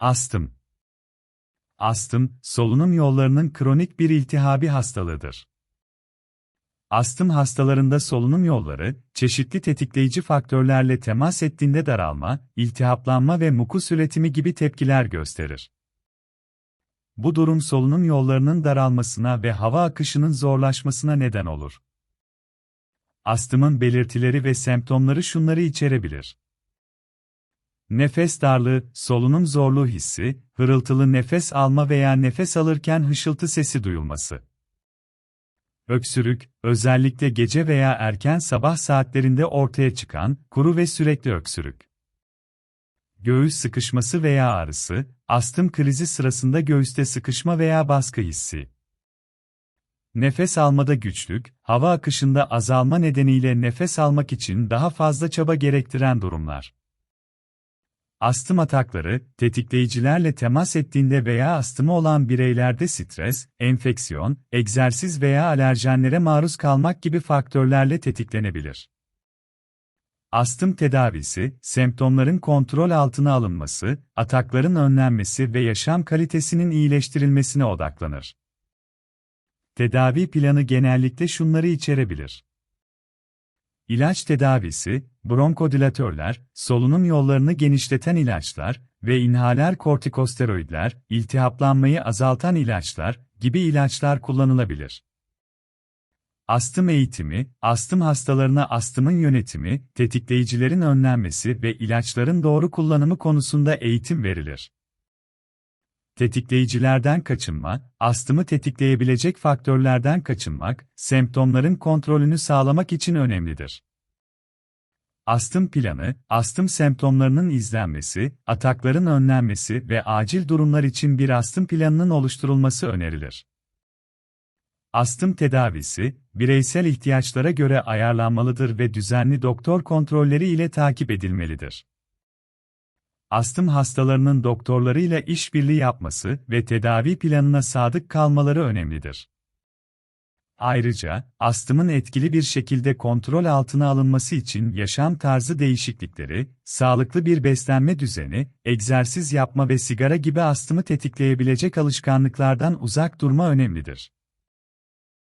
Astım Astım, solunum yollarının kronik bir iltihabi hastalığıdır. Astım hastalarında solunum yolları, çeşitli tetikleyici faktörlerle temas ettiğinde daralma, iltihaplanma ve mukus üretimi gibi tepkiler gösterir. Bu durum solunum yollarının daralmasına ve hava akışının zorlaşmasına neden olur. Astımın belirtileri ve semptomları şunları içerebilir. Nefes darlığı, solunum zorluğu hissi, hırıltılı nefes alma veya nefes alırken hışıltı sesi duyulması. Öksürük, özellikle gece veya erken sabah saatlerinde ortaya çıkan, kuru ve sürekli öksürük. Göğüs sıkışması veya ağrısı, astım krizi sırasında göğüste sıkışma veya baskı hissi. Nefes almada güçlük, hava akışında azalma nedeniyle nefes almak için daha fazla çaba gerektiren durumlar. Astım atakları, tetikleyicilerle temas ettiğinde veya astımı olan bireylerde stres, enfeksiyon, egzersiz veya alerjenlere maruz kalmak gibi faktörlerle tetiklenebilir. Astım tedavisi, semptomların kontrol altına alınması, atakların önlenmesi ve yaşam kalitesinin iyileştirilmesine odaklanır. Tedavi planı genellikle şunları içerebilir. İlaç tedavisi, bronkodilatörler, solunum yollarını genişleten ilaçlar ve inhaler kortikosteroidler, iltihaplanmayı azaltan ilaçlar gibi ilaçlar kullanılabilir. Astım eğitimi, astım hastalarına astımın yönetimi, tetikleyicilerin önlenmesi ve ilaçların doğru kullanımı konusunda eğitim verilir. Tetikleyicilerden kaçınma, astımı tetikleyebilecek faktörlerden kaçınmak, semptomların kontrolünü sağlamak için önemlidir. Astım planı, astım semptomlarının izlenmesi, atakların önlenmesi ve acil durumlar için bir astım planının oluşturulması önerilir. Astım tedavisi, bireysel ihtiyaçlara göre ayarlanmalıdır ve düzenli doktor kontrolleri ile takip edilmelidir. Astım hastalarının doktorlarıyla işbirliği yapması ve tedavi planına sadık kalmaları önemlidir. Ayrıca, astımın etkili bir şekilde kontrol altına alınması için yaşam tarzı değişiklikleri, sağlıklı bir beslenme düzeni, egzersiz yapma ve sigara gibi astımı tetikleyebilecek alışkanlıklardan uzak durma önemlidir.